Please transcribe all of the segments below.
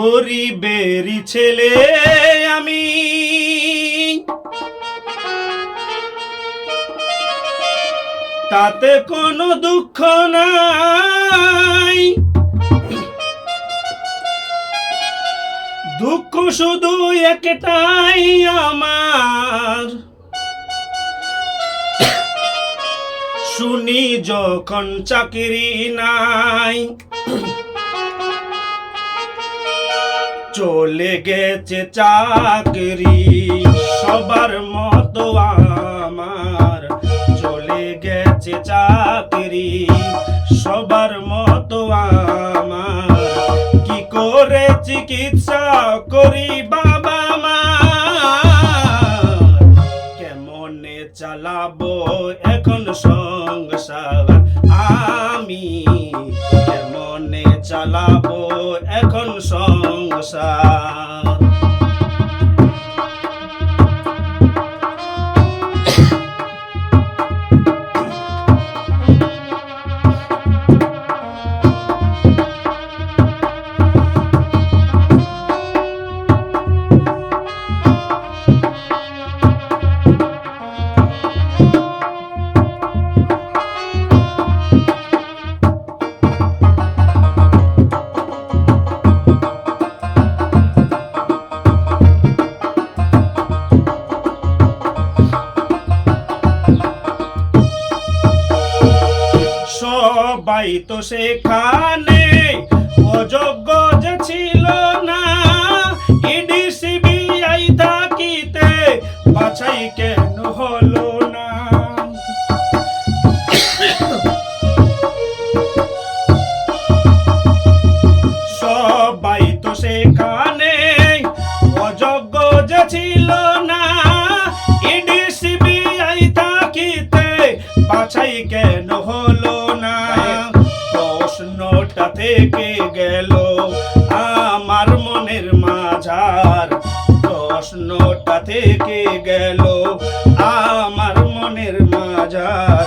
গরিবেরই ছেলে আমি। তাতে কোনো দুঃখ নাই। দুঃখ শুধু একটাই আমার। শুনি যখন চাকরি নাই। চলে গেছে চাকরি, সবার মতো আমার। চলে গেছে চাকরি, সবার মতো আমার। কি করে চিকিৎসা করি চালাবো এখন সংসার। আমি কেমনে চালাবো এখন সংসার? তো সেখানে। অযোগ্য যে ছিল না, ইডি, সিবিআই থাকিতে বাছাই কেন হলো না? সবাই তো সেখানে। অযোগ্য যে ছিল প্রশ্নটা থেকে গেল আমার মনের মাঝার। প্রশ্নটা থেকে গেল আমার মনের মাঝার।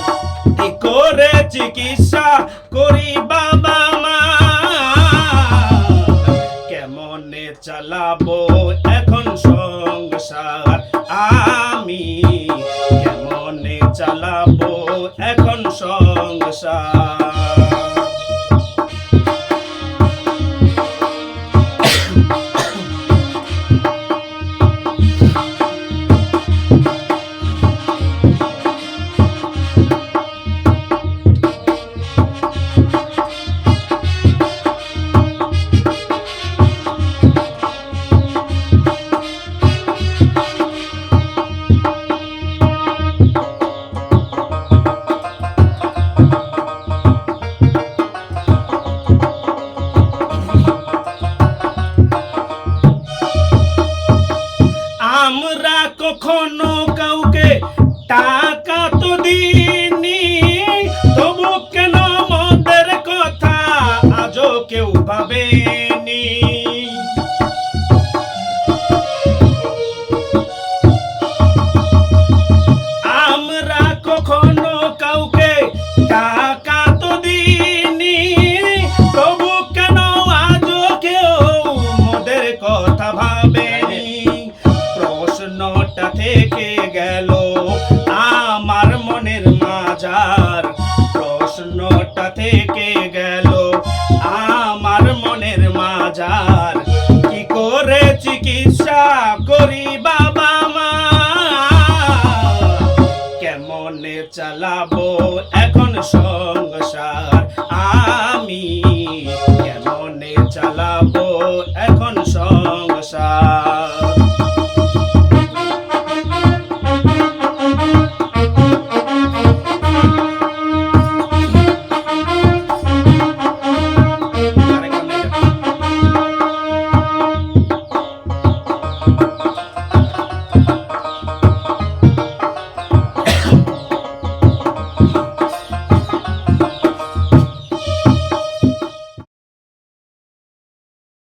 করে চিকিৎসা করি বাবা মা? কেমনে চালাবো এখন সংসার? আমি কেমনে চালাবো এখন সংসার? কখনো চিকিৎসা করি বাবা মা কেমনে চালাবো এখন সংসার?